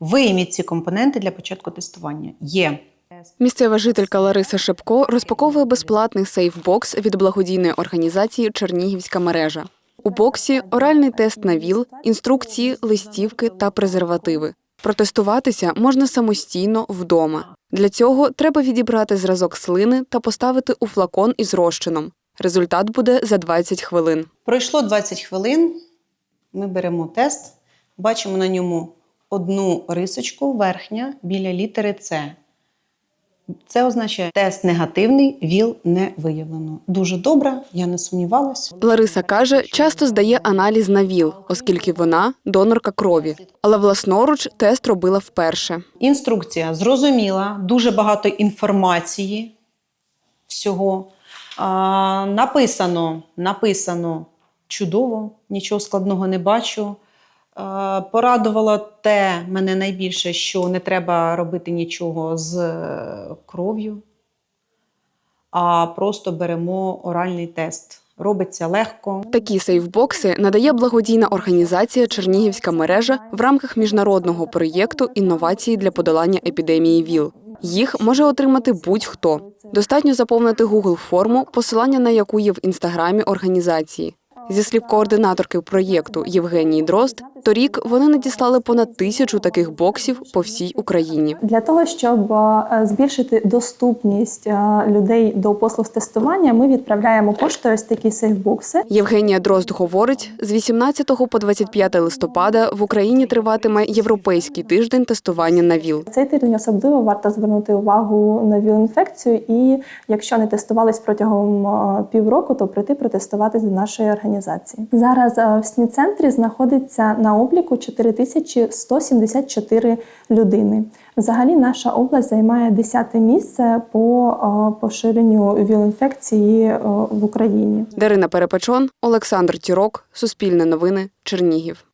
Вийміть ці компоненти для початку тестування. Є Місцева жителька Лариса Шепко розпаковує безплатний сейфбокс від благодійної організації Чернігівська мережа. У боксі оральний тест на ВІЛ, інструкції, листівки та презервативи. Протестуватися можна самостійно вдома. Для цього треба відібрати зразок слини та поставити у флакон із розчином. Результат буде за 20 хвилин. Пройшло 20 хвилин. Ми беремо тест, бачимо на ньому одну рисочку верхня біля літери С. Це означає тест негативний, ВІЛ не виявлено. Дуже добре, я не сумнівалась. Лариса каже, часто здає аналіз на ВІЛ, оскільки вона донорка крові. Але власноруч тест робила вперше. Інструкція зрозуміла, дуже багато інформації всього. А, написано, написано чудово, нічого складного не бачу. А, порадувало те мене найбільше, що не треба робити нічого з е, кров'ю, а просто беремо оральний тест. Робиться легко. Такі сейфбокси надає благодійна організація Чернігівська мережа в рамках міжнародного проєкту інновації для подолання епідемії ВІЛ. Їх може отримати будь-хто. Достатньо заповнити Google форму, посилання на яку є в інстаграмі організації. Зі слів координаторки проєкту Євгенії Дрозд, торік вони надіслали понад тисячу таких боксів по всій Україні. Для того щоб е, збільшити доступність е, людей до послуг з тестування, ми відправляємо поштою ось такі сейфбокси. Євгенія Дрозд говорить, з 18 по 25 листопада в Україні триватиме європейський тиждень тестування на ВІЛ. Цей тиждень особливо варто звернути увагу на ВІЛ-інфекцію, і якщо не тестувались протягом е, півроку, то прийти протестуватись до нашої організації. Зараз в СНІ-центрі знаходиться на обліку 4174 людини. Взагалі, наша область займає 10 місце по е, поширенню ВІЛ-інфекції е, в Україні. Дарина Перепечон, Олександр Тірок, Суспільне новини, Чернігів.